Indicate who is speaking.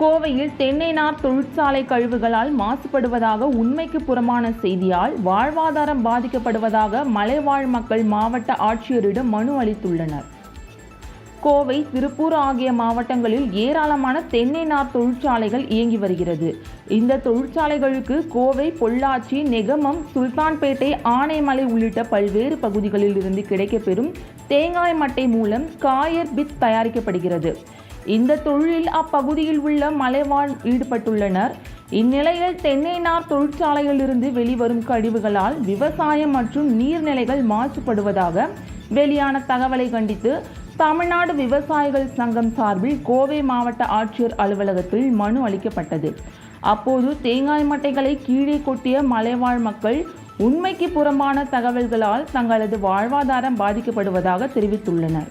Speaker 1: கோவையில் தென்னை நார் தொழிற்சாலை கழிவுகளால் மாசுபடுவதாக உண்மைக்கு புறமான செய்தியால் வாழ்வாதாரம் பாதிக்கப்படுவதாக மலைவாழ் மக்கள் மாவட்ட ஆட்சியரிடம் மனு அளித்துள்ளனர். கோவை திருப்பூர் ஆகிய மாவட்டங்களில் ஏராளமான தென்னை நார் தொழிற்சாலைகள் இயங்கி வருகிறது. இந்த தொழிற்சாலைகளுக்கு கோவை பொள்ளாச்சி நெகமம் சுல்தான்பேட்டை ஆனைமலை உள்ளிட்ட பல்வேறு பகுதிகளில் இருந்து கிடைக்கப்பெறும் தேங்காய் மட்டை மூலம் காயர் பித் தயாரிக்கப்படுகிறது. இந்த தொழிலில் அப்பகுதியில் உள்ள மலைவாழ் ஈடுபட்டுள்ளனர். இந்நிலையில் தென்னை நார் தொழிற்சாலையிலிருந்து வெளிவரும் கழிவுகளால் விவசாயம் மற்றும் நீர்நிலைகள் மாசுபடுவதாக வெளியான தகவலை கண்டித்து தமிழ்நாடு விவசாயிகள் சங்கம் சார்பில் கோவை மாவட்ட ஆட்சியர் அலுவலகத்தில் மனு அளிக்கப்பட்டது. அப்போது தேங்காய் மட்டைகளை கீழே கொட்டிய மலைவாழ் மக்கள் உண்மைக்கு புறம்பான தகவல்களால் தங்களது வாழ்வாதாரம் பாதிக்கப்படுவதாக தெரிவித்துள்ளனர்.